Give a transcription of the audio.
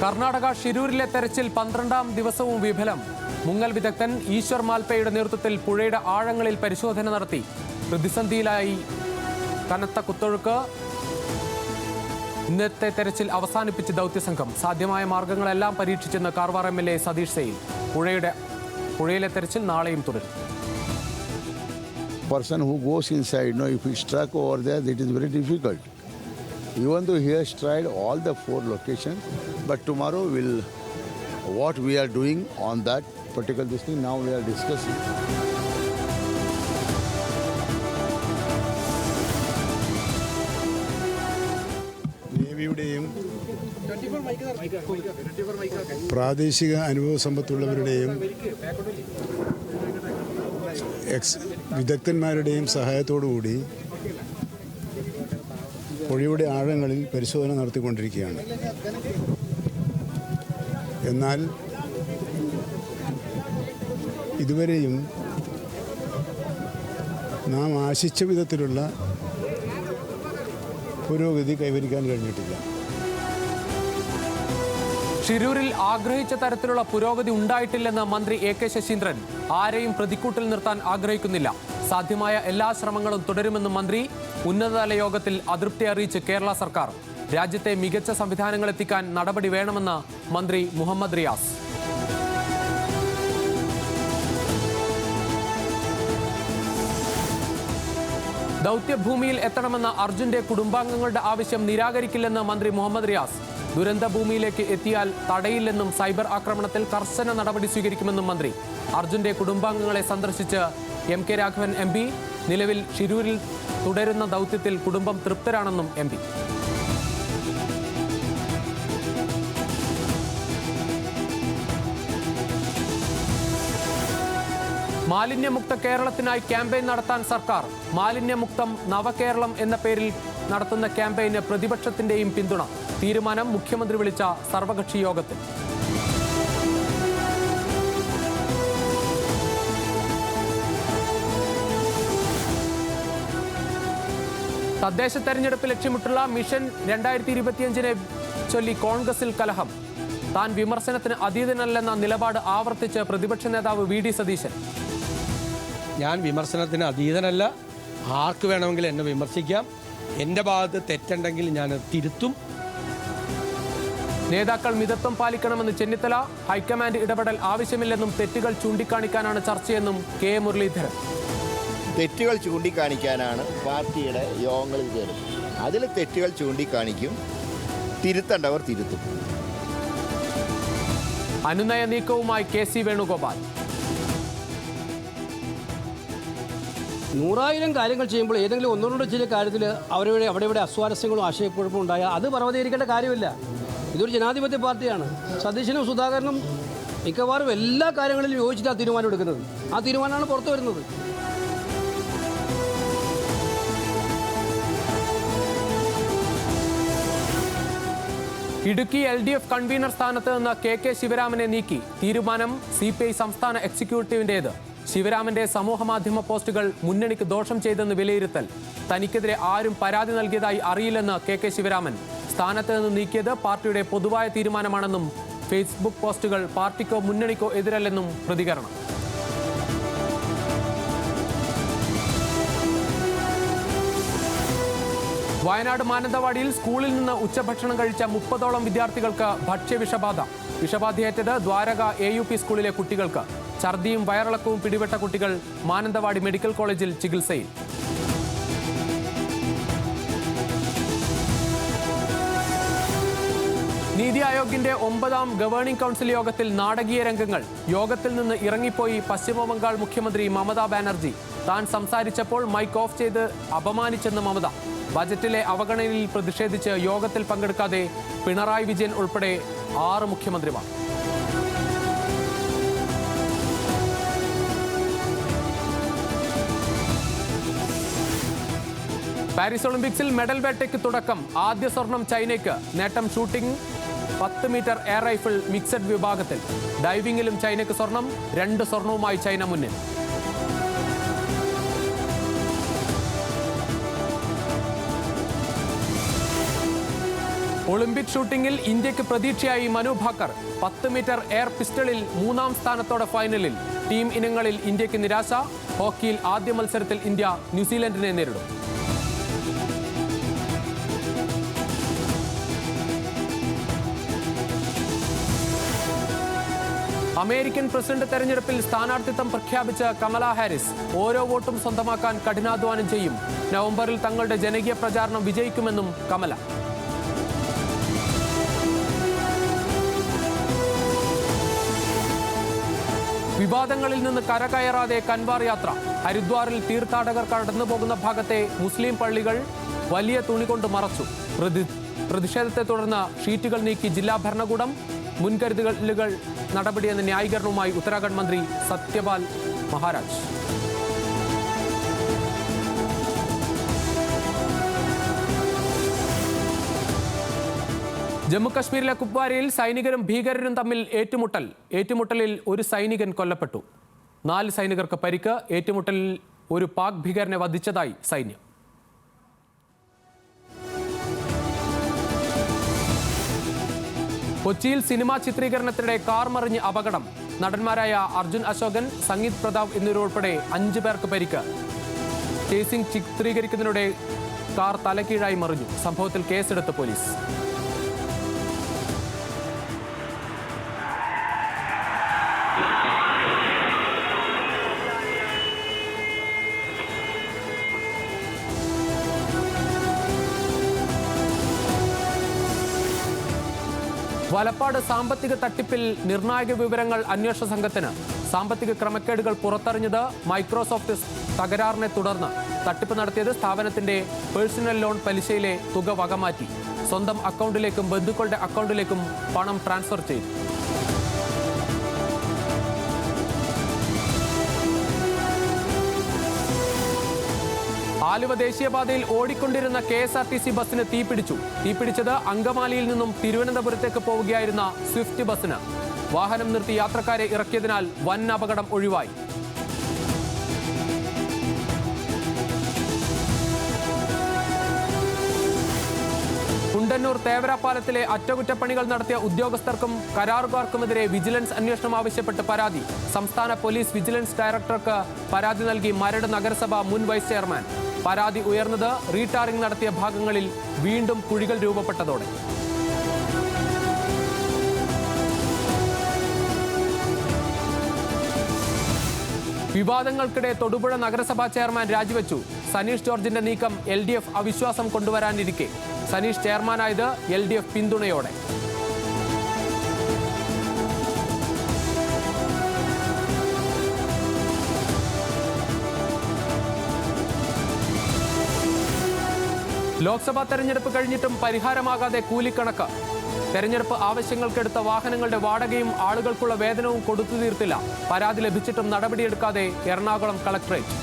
കർണാടക ഷിരൂരിലെ തെരച്ചിൽ പന്ത്രണ്ടാം ദിവസവും വിഫലം. മുങ്ങൽ വിദഗ്ധൻ ഈശ്വർ മാൽപ്പയുടെ നേതൃത്വത്തിൽ പുഴയുടെ ആഴങ്ങളിൽ പരിശോധന നടത്തി. പ്രതിസന്ധിയിലായി കനത്ത കുത്തൊഴുക്ക്. ഇന്നത്തെ തെരച്ചിൽ അവസാനിപ്പിച്ച് ദൗത്യസംഘം. സാധ്യമായ മാർഗങ്ങളെല്ലാം പരീക്ഷിച്ചെന്ന് Karwar M L A Satish Sail. പുഴയുടെ പുഴയിലെ തെരച്ചിൽ നാളെയും തുടരും. Person who goes inside, no, if he struck over there, it is very difficult. Even though he has tried all the four locations, but tomorrow will what we are doing on that particular this thing now we are discussing. നേവിയുടെയും പ്രാദേശിക അനുഭവ സമ്പത്തുള്ളവരുടെയും X വിദഗ്ധന്മാരുടെയും സഹായത്തോടുകൂടി പുഴയുടെ ആഴങ്ങളിൽ പരിശോധന നടത്തിക്കൊണ്ടിരിക്കുകയാണ്. എന്നാൽ ഇതുവരെയും നാം ആശിച്ച വിധത്തിലുള്ള പുരോഗതി കൈവരിക്കാൻ കഴിഞ്ഞിട്ടില്ല. ഷിരൂരിൽ ആഗ്രഹിച്ച തരത്തിലുള്ള പുരോഗതി ഉണ്ടായിട്ടില്ലെന്ന് മന്ത്രി എ കെ ശശീന്ദ്രൻ. ആരെയും പ്രതിക്കൂട്ടിൽ നിർത്താൻ ആഗ്രഹിക്കുന്നില്ല. സാധ്യമായ എല്ലാ ശ്രമങ്ങളും തുടരുമെന്ന് മന്ത്രി ഉന്നതതല യോഗത്തിൽ അതൃപ്തി അറിയിച്ച് കേരള സർക്കാർ രാജ്യത്തെ മികച്ച സംവിധാനങ്ങൾ എത്തിക്കാൻ നടപടി വേണമെന്ന് മന്ത്രി മുഹമ്മദ് റിയാസ്. ദൗത്യഭൂമിയിൽ എത്തണമെന്ന അർജുന്റെ കുടുംബാംഗങ്ങളുടെ ആവശ്യം നിരാകരിക്കില്ലെന്ന് മന്ത്രി മുഹമ്മദ് റിയാസ്. ദുരന്ത ഭൂമിയിലേക്ക് എത്തിയാൽ തടയില്ലെന്നും സൈബർ ആക്രമണത്തിൽ കർശന നടപടി സ്വീകരിക്കുമെന്നും മന്ത്രി. അർജുന്റെ കുടുംബാംഗങ്ങളെ സന്ദർശിച്ച് M K Raghavan M P. നിലവിൽ ഷിരൂരിൽ തുടരുന്ന ദൗത്യത്തിൽ കുടുംബം തൃപ്തരാണെന്നും എം പി. മാലിന്യമുക്ത കേരളത്തിനായി ക്യാമ്പയിൻ നടത്താൻ സർക്കാർ മാലിന്യമുക്തം നവകേരളം എന്ന പേരിൽ നടത്തുന്ന ക്യാമ്പയിന് പ്രതിപക്ഷത്തിന്റെയും പിന്തുണ. തീരുമാനം മുഖ്യമന്ത്രി വിളിച്ച സർവകക്ഷി യോഗത്തിൽ. തദ്ദേശ തെരഞ്ഞെടുപ്പ് ലക്ഷ്യമിട്ടുള്ള മിഷൻ രണ്ടായിരത്തി ഇരുപത്തിയഞ്ചിനെ ചൊല്ലി കോൺഗ്രസിൽ കലഹം. താൻ വിമർശനത്തിന് അതീതനല്ലെന്ന നിലപാട് ആവർത്തിച്ച് പ്രതിപക്ഷ നേതാവ് വി ഡി സതീശൻ. ഞാൻ വിമർശനത്തിന് അതീതനല്ല. ആർക്ക് വേണമെങ്കിലും എന്നെ വിമർശിക്കാം. എന്റെ ഭാഗത്ത് തെറ്റുണ്ടെങ്കിൽ ഞാൻ തിരുത്തും. നേതാക്കൾ മിതത്വം പാലിക്കണമെന്ന് ചെന്നിത്തല ഹൈക്കമാൻഡ് ഇടപെടൽ ആവശ്യമില്ലെന്നും തെറ്റുകൾ ചൂണ്ടിക്കാണിക്കാനാണ് ചർച്ചയെന്നും കെ മുരളീധരൻ. തെറ്റുകൾ ചൂണ്ടിക്കാണിക്കാനാണ് പാർട്ടിയുടെ യോഗങ്ങളിൽ കയറുന്നത്. അതിൽ തെറ്റുകൾ ചൂണ്ടിക്കാണിക്കും തിരുത്തേണ്ടവർ തിരുത്തും. അനുനയ നീക്കവുമായി കെ സി വേണുഗോപാൽ. നൂറായിരം കാര്യങ്ങൾ ചെയ്യുമ്പോൾ ഏതെങ്കിലും ഒന്നോ രണ്ടോ ചില കാര്യത്തിൽ അവരുടെ അവിടെ ഇവിടെ അസ്വാരസ്യങ്ങളും ആശയക്കുഴപ്പവും ഉണ്ടായാൽ അത് പർവതീകരിക്കേണ്ട കാര്യമില്ല. ഇതൊരു ജനാധിപത്യ പാർട്ടിയാണ്. സതീശനും സുധാകരനും മിക്കവാറും എല്ലാ കാര്യങ്ങളിലും യോജിച്ചിട്ടാണ് തീരുമാനം എടുക്കുന്നത്. ആ തീരുമാനമാണ് പുറത്തു വരുന്നത്. Idukki L D F convener സ്ഥാനത്ത് നിന്ന് കെ കെ ശിവരാമനെ നീക്കി. തീരുമാനം സി പി ഐ സംസ്ഥാന എക്സിക്യൂട്ടീവിന്റേത്. ശിവരാമന്റെ സമൂഹമാധ്യമ പോസ്റ്റുകൾ മുന്നണിക്ക് ദോഷം ചെയ്തെന്ന് വിലയിരുത്തൽ. തനിക്കെതിരെ ആരും പരാതി നൽകിയതായി അറിയില്ലെന്ന് കെ കെ ശിവരാമൻ. സ്ഥാനത്ത് നിന്ന് നീക്കിയത് പാർട്ടിയുടെ പൊതുവായ തീരുമാനമാണെന്നും ഫേസ്ബുക്ക് പോസ്റ്റുകൾ പാർട്ടിക്കോ മുന്നണിക്കോ എതിരല്ലെന്നും പ്രതികരണം. വയനാട് മാനന്തവാടിയിൽ സ്കൂളിൽ നിന്ന് ഉച്ചഭക്ഷണം കഴിച്ച മുപ്പതോളം വിദ്യാർത്ഥികൾക്ക് ഭക്ഷ്യവിഷബാധ. വിഷബാധയേറ്റത് ദ്വാരക എ യു പി സ്കൂളിലെ കുട്ടികൾക്ക്. ഛർദിയും വയറിളക്കവും പിടിപെട്ട കുട്ടികൾ മാനന്തവാടി മെഡിക്കൽ കോളേജിൽ ചികിത്സയിൽ. നീതി ആയോഗിന്റെ ഒമ്പതാം ഗവേണിംഗ് കൗൺസിൽ യോഗത്തിൽ നാടകീയ രംഗങ്ങൾ. യോഗത്തിൽ നിന്ന് ഇറങ്ങിപ്പോയി പശ്ചിമബംഗാൾ മുഖ്യമന്ത്രി മമതാ ബാനർജി. താൻ സംസാരിച്ചപ്പോൾ മൈക്ക് ഓഫ് ചെയ്ത് അപമാനിച്ചെന്ന് മമത. ബജറ്റിലെ അവഗണനയിൽ പ്രതിഷേധിച്ച് യോഗത്തിൽ പങ്കെടുക്കാതെ പിണറായി വിജയൻ ഉൾപ്പെടെ ആറ് മുഖ്യമന്ത്രിമാർ. പാരീസ് ഒളിമ്പിക്സിൽ മെഡൽ വേട്ടയ്ക്ക് തുടക്കം. ആദ്യ സ്വർണം ചൈനയ്ക്ക്. നേട്ടം ഷൂട്ടിംഗ് പത്ത് മീറ്റർ എയർ റൈഫിൾ മിക്സഡ് വിഭാഗത്തിൽ. ഡൈവിംഗിലും ചൈനയ്ക്ക് സ്വർണം. രണ്ട് സ്വർണവുമായി ചൈന മുന്നിൽ. ഒളിമ്പിക് ഷൂട്ടിംഗിൽ ഇന്ത്യയ്ക്ക് പ്രതീക്ഷയായി മനു ഭാക്കർ. പത്ത് മീറ്റർ എയർ പിസ്റ്റളിൽ മൂന്നാം സ്ഥാനത്തോടെ ഫൈനലിൽ. ടീം ഇനങ്ങളിൽ ഇന്ത്യയ്ക്ക് നിരാശ. ഹോക്കിയിൽ ആദ്യ മത്സരത്തിൽ ഇന്ത്യ ന്യൂസിലൻഡിനെ നേരിടും. അമേരിക്കൻ പ്രസിഡന്റ് തെരഞ്ഞെടുപ്പിൽ സ്ഥാനാർത്ഥിത്വം പ്രഖ്യാപിച്ച കമല ഹാരിസ് ഓരോ വോട്ടും സ്വന്തമാക്കാൻ കഠിനാധ്വാനം ചെയ്യും. നവംബറിൽ തങ്ങളുടെ ജനകീയ പ്രചാരണം വിജയിക്കുമെന്നും കമല. വിവാദങ്ങളിൽ നിന്ന് കരകയറാതെ കൻവാർ യാത്ര. ഹരിദ്വാറിൽ തീർത്ഥാടകർ കടന്നു പോകുന്ന ഭാഗത്തെ മുസ്ലിം പള്ളികൾ വലിയ തുണി കൊണ്ട് മറച്ചു. പ്രതി പ്രതിഷേധത്തെ തുടർന്ന് ഷീറ്റുകൾ നീക്കി ജില്ലാ ഭരണകൂടം മുൻകരുതലുകൾ നടപടിയെന്ന ന്യായീകരണവുമായി ഉത്തരാഖണ്ഡ് മന്ത്രി സത്യപാൽ മഹാരാജ്. ജമ്മുകശ്മീരിലെ കുപ്വാരയിൽ സൈനികരും ഭീകരരും തമ്മിൽ ഏറ്റുമുട്ടൽ. ഏറ്റുമുട്ടലിൽ ഒരു സൈനികൻ കൊല്ലപ്പെട്ടു. നാല് സൈനികർക്ക് പരിക്ക് ഏറ്റുമുട്ടലിൽ ഒരു പാക് ഭീകരനെ വധിച്ചതായി സൈന്യം. കൊച്ചിയിൽ സിനിമാ ചിത്രീകരണത്തിനിടെ കാർ മറിഞ്ഞ് അപകടം. നടന്മാരായ അർജുൻ അശോകൻ സംഗീത് പ്രതാപ് എന്നിവരുൾപ്പെടെ അഞ്ചു പേർക്ക് പരിക്ക്. ചേസിംഗ് ചിത്രീകരിക്കുന്നതിനിടെ കാർ തലക്കീഴായി മറിഞ്ഞു. സംഭവത്തിൽ കേസെടുത്ത് പോലീസ്. വലപ്പാട് സാമ്പത്തിക തട്ടിപ്പിൽ നിർണായക വിവരങ്ങൾ അന്വേഷണ സംഘത്തിന്. സാമ്പത്തിക ക്രമക്കേടുകൾ പുറത്തറിഞ്ഞത് മൈക്രോസോഫ്റ്റ് തകരാറിനെ തുടർന്ന്. തട്ടിപ്പ് നടത്തിയത് സ്ഥാപനത്തിന്റെ പേഴ്സണൽ ലോൺ പലിശയിലെ തുക വകമാറ്റി. സ്വന്തം അക്കൗണ്ടിലേക്കും ബന്ധുക്കളുടെ അക്കൗണ്ടിലേക്കും പണം ട്രാൻസ്ഫർ ചെയ്തു. ആലുവ ദേശീയപാതയിൽ ഓടിക്കൊണ്ടിരുന്ന K S R T C ബസ്സിന് തീപിടിച്ചു. തീപിടിച്ചത് അങ്കമാലിയിൽ നിന്നും തിരുവനന്തപുരത്തേക്ക് പോവുകയായിരുന്ന സ്വിഫ്റ്റ് ബസ്സിന്. വാഹനം നിർത്തി യാത്രക്കാരെ ഇറക്കിയതിനാൽ വൻ അപകടം ഒഴിവായി. കുണ്ടന്നൂർ തേവരാപ്പാലത്തിലെ അറ്റകുറ്റപ്പണികൾ നടത്തിയ ഉദ്യോഗസ്ഥർക്കും കരാറുകാർക്കുമെതിരെ വിജിലൻസ് അന്വേഷണം ആവശ്യപ്പെട്ട് പരാതി. സംസ്ഥാന പോലീസ് വിജിലൻസ് ഡയറക്ടർക്ക് പരാതി നൽകി മരട് നഗരസഭ മുൻ വൈസ് ചെയർമാൻ. പരാതി ഉയർന്നത് റീടാറിംഗ് നടത്തിയ ഭാഗങ്ങളിൽ വീണ്ടും കുഴികൾ രൂപപ്പെട്ടതോടെ. വിവാദങ്ങൾക്കിടെ തൊടുപുഴ നഗരസഭാ ചെയർമാൻ രാജിവെച്ചു. സനീഷ് ജോർജിന്റെ നീക്കം എൽ ഡി എഫ് അവിശ്വാസം കൊണ്ടുവരാനിരിക്കെ. സനീഷ് ചെയർമാനായത് എൽ ഡി എഫ് പിന്തുണയോടെ. ലോക്സഭാ തെരഞ്ഞെടുപ്പ് കഴിഞ്ഞിട്ടും പരിഹാരമാകാതെ കൂലിക്കണക്ക്. തെരഞ്ഞെടുപ്പ് ആവശ്യങ്ങൾക്കെടുത്ത വാഹനങ്ങളുടെ വാടകയും ആളുകൾക്കുള്ള വേതനവും കൊടുത്തു തീർത്തില്ല. പരാതി ലഭിച്ചിട്ടും നടപടിയെടുക്കാതെ എറണാകുളം കളക്ടറേറ്റ്.